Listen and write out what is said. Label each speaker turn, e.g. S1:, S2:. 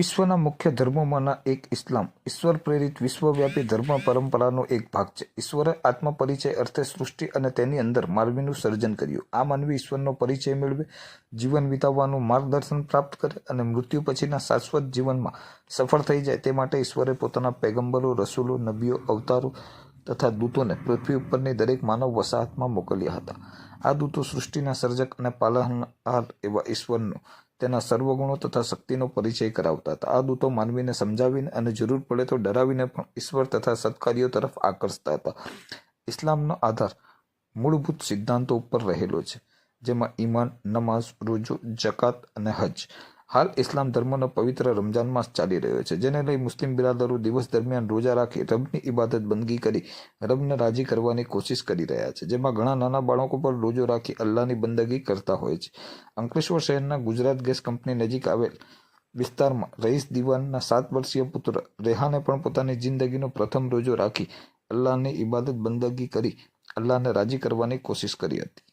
S1: વિશ્વના મુખ્ય ધર્મોમાંના એક ઇસ્લામ. ઈશ્વર પ્રેરિત વિશ્વવ્યાપી ધર્મ પરંપરાનો એક ભાગ છે. ઈશ્વરે આત્મપરિચય અર્થે સૃષ્ટિ અને તેની અંદર માનવીનું સર્જન કર્યું. આ માનવી ઈશ્વરનો પરિચય મેળવે, જીવન વિતાવવાનું માર્ગદર્શન પ્રાપ્ત કરે અને મૃત્યુ પછીના શાશ્વત જીવનમાં સફળ થઈ જાય તે માટે ઈશ્વરે પોતાના પેગંબરો, રસૂલો, નબીઓ, અવતારો તથા દૂતોને પૃથ્વી ઉપરની દરેક માનવ વસાહતમાં મોકલ્યા હતા. આ દૂતો સૃષ્ટિના સર્જક અને પાલનહાર એવા ઈશ્વરનો તેના સર્વગુણો તથા શક્તિનો પરિચય કરાવતા હતા. આ દૂતો માનવીને સમજાવીને અને જરૂર પડે તો ડરાવીને પણ ઈશ્વર તથા સત્કાર્યો તરફ આકર્ષતા હતા. ઇસ્લામનો આધાર મૂળભૂત સિદ્ધાંતો ઉપર રહેલો છે, જેમાં ઈમાન, નમાઝ, રોજો, જકાત અને હજ. હાલ ઇસ્લામ ધર્મનો પવિત્ર રમજાન માસ ચાલી રહ્યો છે, જેને લઈ મુસ્લિમ બિરાદરો દિવસ દરમિયાન રોજા રાખી રબની ઇબાદત બંદગી કરી રબને રાજી કરવાની કોશિશ કરી રહ્યા છે, જેમાં ઘણા નાના બાળકો પર રોજો રાખી અલ્લાહની બંદગી કરતા હોય છે. અંકલેશ્વર શહેરના ગુજરાત ગેસ કંપની નજીક આવેલ વિસ્તારમાં રઈસ દિવાનના સાત વર્ષીય પુત્ર રેહાને પણ પોતાની જિંદગીનો પ્રથમ રોજો રાખી અલ્લાહની ઇબાદત બંદગી કરી અલ્લાહને રાજી કરવાની કોશિશ કરી હતી.